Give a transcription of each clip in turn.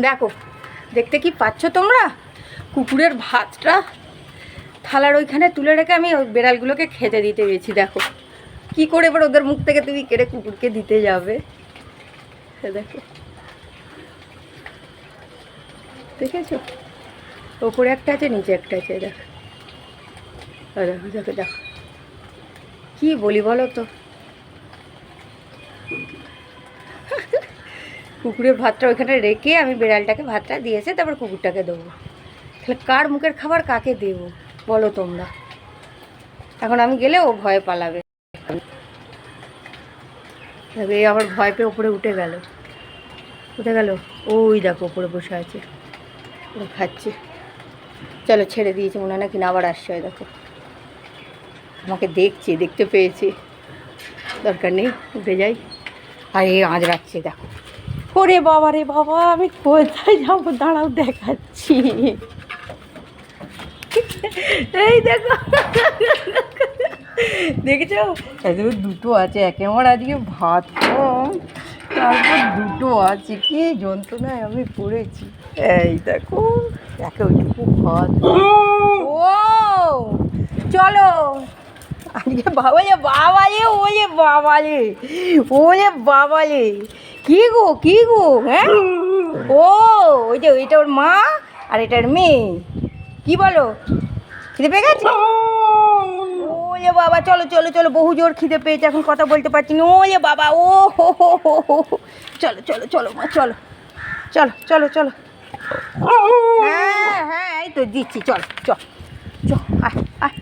দেখো, দেখতে কি পাচ্ছ তোমরা? কুকুরের ভাতটা। থালার ওইখানে তুলে রেখে আমি ওই বেড়ালগুলোকে খেতে দিতে গেছি, দেখো। কি করে এবার ওদের মুখ থেকে তুমি কেড়ে কুকুরকে দিতে যাবে? দেখো। দেখেছ? ওপরে একটা আছে, নিচে একটা আছে, দেখো। দেখো দেখো দেখো। কি বলি বলো তো? কুকুরের ভাতটা ওইখানে রেখে আমি বিড়ালটাকে ভাতটা দিয়েছে তারপর কুকুরটাকে দেবো। তাহলে কার মুখের খাবার কাকে দেবো? বলো তোমরা। এখন আমি গেলে ও ভয়ে পালাবে। দেখো, এই আবার ভয় পেয়ে ওপরে উঠে গেল। উঠে গেল? ওই দেখো ওপরে বসে আছে। ও খাচ্ছে। চলো ছেড়ে দিয়েছে। মনে হয় কিনা আবার আসছে দেখো। আমাকে দেখছে দেখতে পেয়েছে। দরকার নেই উঠে যাই। আর এই আঁচ রাখছে দেখো। ওরে বাবা রে বাবা, আমি কোথায় যাব? দাঁড়াও, দেখাচ্ছি। এই দেখো। দেখেছ? এদের দুটো আছে, একে আমার আজকে ভাত কম, তারপর দুটো আছে। কি যন্ত্রণায় আমি পড়েছি। এই দেখো, একে ওইটুকু ভাত। ও চলো। আজকে বাবা যে বাবা যে, ও যে বাবা যে, ও যে বাবা যে। কি গো কি গো হ্যাঁ? ও, ওই যে এটা ওর মা আর এটার মেয়ে। কি বলো? খিদে পেয়ে গেছে? ও যে বাবা, চলো চলো চলো, বহু জোর খিদে পেয়েছে, এখন কথা বলতে পারছি না। ও যে বাবা, ও, হো হো হো। চলো চলো চলো, মা, চলো। চলো চলো চলো। হ্যাঁ হ্যাঁ এই তো দিচ্ছি, চল চল চল, আয় আয়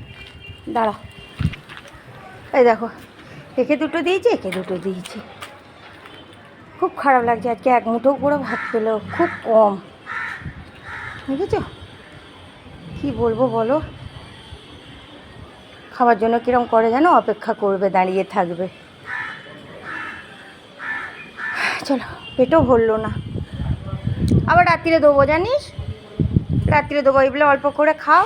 এই দেখো, একে দুটো দিয়েছি, একে দুটো দিয়েছি। খুব খারাপ লাগছে, আজকে এক মুঠো করে ভাত পেল, খুব কম। বুঝেছ কি বলব বলো? খাবার জন্য কিরম করে যেন অপেক্ষা করবে, দাঁড়িয়ে থাকবে। চলো, পেটও ভরলো না। আবার রাত্রিরে দেবো জানিস? রাত্রিরে দেবো এই বলে অল্প করে খাও।